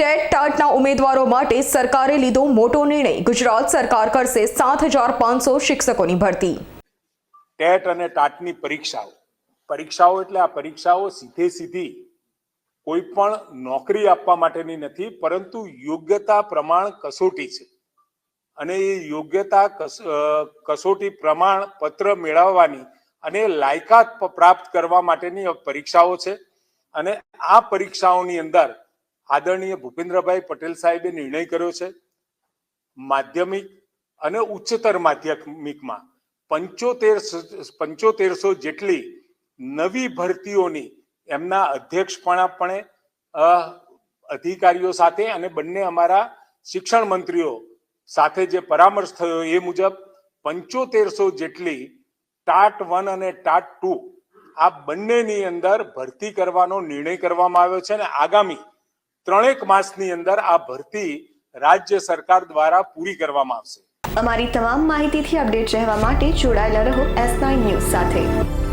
TET ટાટના ઉમેદવારો માટે સરકારે લીધો મોટો નિર્ણય. ગુજરાત સરકાર કરશે સાત હજાર પાંચસો શિક્ષકોની ભરતી. ટેટ અને ટાટની પરીક્ષાઓ. પરીક્ષાઓ એટલે આ પરીક્ષાઓ સીધે સીધી કોઈ પણ નોકરી આપવા માટેની નથી, પરંતુ યોગ્યતા પ્રમાણ કસોટી છે. અને એ યોગ્યતા કસોટી પ્રમાણ પત્ર મેળવવાની અને લાયકાત પ્રાપ્ત કરવા માટેની પરીક્ષાઓ છે. અને આ પરીક્ષાઓની અંદર આદરણીય ભૂપેન્દ્રભાઈ પટેલ સાહેબે નિર્ણય કર્યો છે, માધ્યમિક અને ઉચ્ચતર માધ્યમિકમાં પંચોતેર પંચોતેરસો જેટલી નવી ભરતીઓની એમના અધ્યક્ષપણાપણે અધિકારીઓ સાથે અને બંને અમારા શિક્ષણ મંત્રીઓ સાથે જે પરામર્શ થયો એ મુજબ પંચોતેરસો જેટલી ટાટ વન અને ટાટ ટુ આ બંનેની અંદર ભરતી કરવાનો નિર્ણય કરવામાં આવ્યો છે અને આગામી ત્રણેક માસની અંદર આ ભરતી રાજ્ય સરકાર દ્વારા પૂરી કરવામાં આવશે. અમારી તમામ માહિતીથી અપડેટ રહેવા માટે જોડાયેલા રહો એસ ન્યૂઝ સાથે.